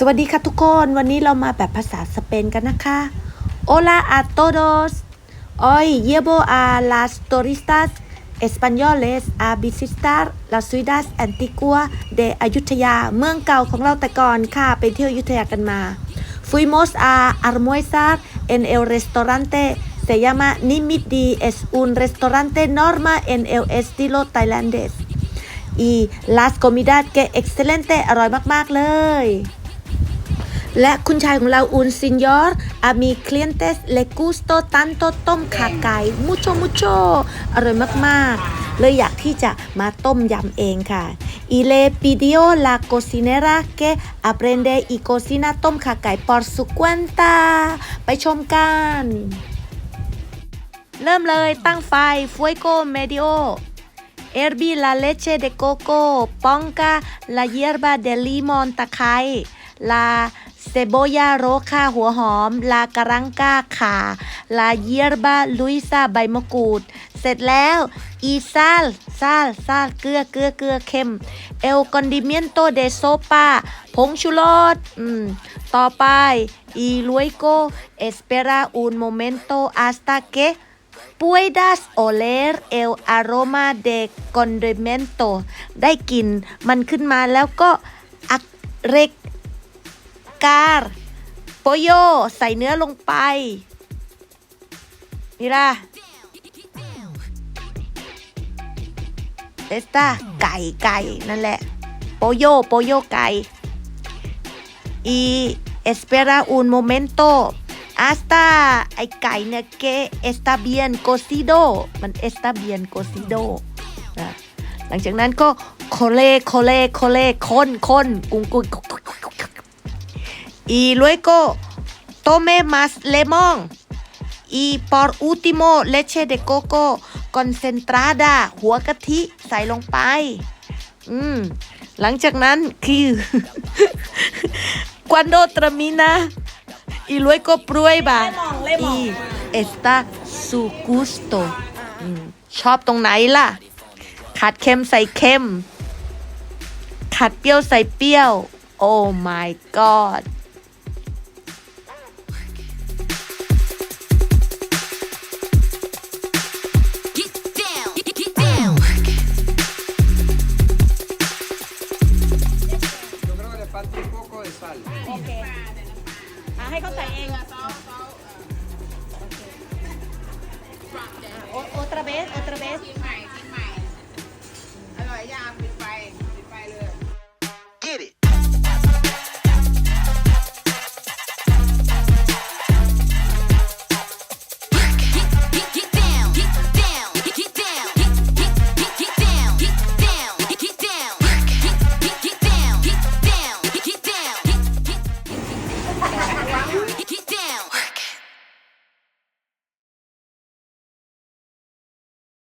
สวัสดีค่ะทุกคนวันนี้เรามาแบบภาษาสเปนกันนะคะ Hola a todos Hoy llevo a las turistas españoles a visitar las ciudades antiguas de Ayutthaya เมืองเก่าของเราแต่ก่อนค่ะไปเที่ยวอยุธยากันมา Fuimos a almorzar en el restaurante se llama Nimidi es un restaurante normal en el estilo tailandés y las comidas que excelente อร่อยมาก ๆ เลย และคุณชายของเราอุนซินยอร์อามีคลียนเตสเลกูสโตตันโตต้มขาไก่มุโชมุโชอร่อยมากๆ เลยอยากที่จะมาต้มยำเองค่ะ y le pidió la cocinera que aprende y cocina ต้มขาไก่ por su cuenta ไปชมกัน เริ่มเลยตั้งไฟ fuego medio Herví la leche de coco, ponga la hierba de limón ลาเซโบยาโรคาหัวหอม ลากรังกาขา ลาเยอร์บาลุยซาใบมะกรูด เสร็จแล้ว อีซาลซาลซาลเกลือเกลือเกลือเค็ม เอลคอนดิเมนโตเดโซปาผงชูรสอืม ต่อไป อีลุยโกเอสเปราอุนโมเมนโตอาสตาเก puedas oler el aroma de condimento ได้กลิ่นมันขึ้นมาแล้วก็อักเรก การโปโยใส่เนื้อลงไป นี่ล่ะเอสตาไก่ไก่นั่นแหละ โปโยโปโยไก่ y espera un momento hasta ไอไก่เนี่ย que está bien cocido มัน está bien cocido นะหลังจากนั้นก็โคเลโคเลโคเลคนคนกุ้งกุ้ง y luego tome más limón y por último leche de coco concentrada หัวกะทิใส่ลงไป อืม หลังจากนั้นคือ cuando termina y luego prueba y está su gusto อืมชอบตรงไหนล่ะขัดเค็มใส่เค็มขัดเปรี้ยวใส่เปรี้ยว oh my god sal. โอเคอะให้เขาใส่เองโอ otra vez otra vez ชิมใหม่